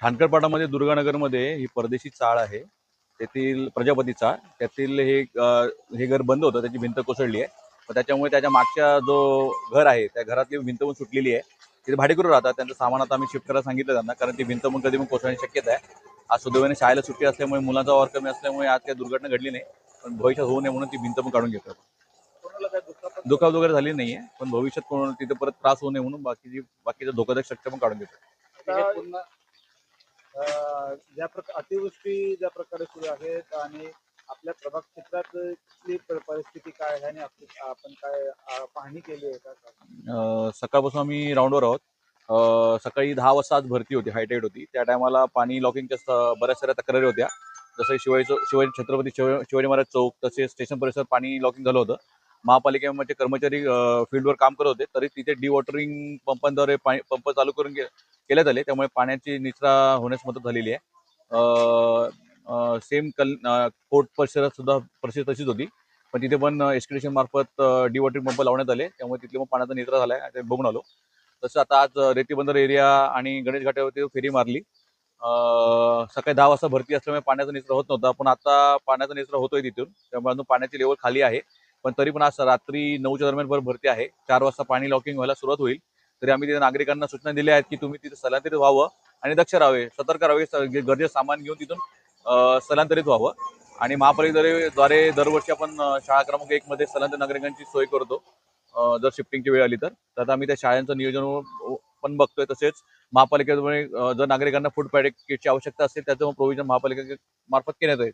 ठाणकरपाटामध्ये दुर्गानगरमध्ये ही परदेशी चाळ आहे. तेथील प्रजापती चाळ त्यातील हे हे घर बंद होतं त्याची भिंत कोसळली आहे. त्याच्यामुळे त्याच्या मागच्या जो घर आहे त्या घरातली भिंत पण सुटलेली आहे. तिथे भाडेकरू राहतात त्यांचं सामान आता आम्ही शिफ्ट करायला सांगितलं त्यांना कारण ती भिंत पण कधी पण कोसळण्याची शक्यता आहे. आज सुदैवाने शाळेला सुट्टी असल्यामुळे मुलांचा वार कमी असल्यामुळे आज काही दुर्घटना घडली नाही पण भविष्यात होऊ नये म्हणून ती भिंत पण काढून घेतो कोणाला दुखाव वगैरे झाली नाहीये पण भविष्यात कोण तिथे परत त्रास होऊ नये म्हणून बाकीची बाकीचा धोकादायक शक्य पण काढून घेतो ज्या प्रकार अतिवृष्टी ज्या प्रकारे सुरू आहेत आणि आपल्या प्रभाग क्षेत्रातली परिस्थिती काय आहे आणि आपण काय पाहणी केली आहे का? सकाळपासून आम्ही राऊंडवर आहोत. सकाळी दहा वाजता आज भरती होती हायटाईट होती. त्या टायमाला पाणी लॉकिंगच्या बऱ्याच साऱ्या तक्रारी होत्या. जसं शिवाजी शिवाजी छत्रपती शिवाजी महाराज चौक तसेच स्टेशन परिसर पाणी लॉकिंग झालं होतं. महापालिकेमध्ये कर्मचारी फील्डवर काम करत होते. तरी तिथे डिवॉटरिंग पंपांद्वारे पाणी पंप चालू करून गे- केल्यात आले त्यामुळे पाण्याची निचरा होण्यास मदत झालेली आहे. सेम कल कोर्ट परिसरात सुद्धा परिस्थिती तशीच होती. पण तिथे पण एस्टिमेशन मार्फत डिवॉटरिंग पंप लावण्यात आले. त्यामुळे तिथे पण पाण्याचा निचरा झाला आहे ते बघून आलो. तसं आता आज रेतीबंदर एरिया आणि गणेश घाटावरती फेरी मारली. सकाळी दहा वाजता भरती असल्यामुळे पाण्याचा निचरा होत नव्हता. पण आता पाण्याचा निचरा होतोय तिथून. त्यामुळे अजून पाण्याची लेवल खाली आहे. पण तरी पण आज रात्री नऊच्या दरम्यान भर भरती आहे. चार वाजता पाणी लॉकिंग व्हायला सुरुवात होईल. तरी आम्ही तिथे नागरिकांना सूचना दिल्या आहेत की तुम्ही तिथे स्थलांतरित व्हावं आणि दक्ष राहावे सतर्क राहावे गरजेचं सामान घेऊन तिथून स्थलांतरित व्हावं. आणि महापालिकेद्वारे द्वारे दरवर्षी आपण शाळा क्रमांक एक मध्ये स्थलांतर नागरिकांची सोय करतो. जर शिफ्टिंगची वेळ आली तर. तर आता आम्ही त्या शाळांचं नियोजन पण बघतोय तसेच महापालिकेद्वारे जर नागरिकांना फूड पॅकेटची आवश्यकता असेल त्याचं प्रोव्हिजन महापालिके मार्फत करण्यात येईल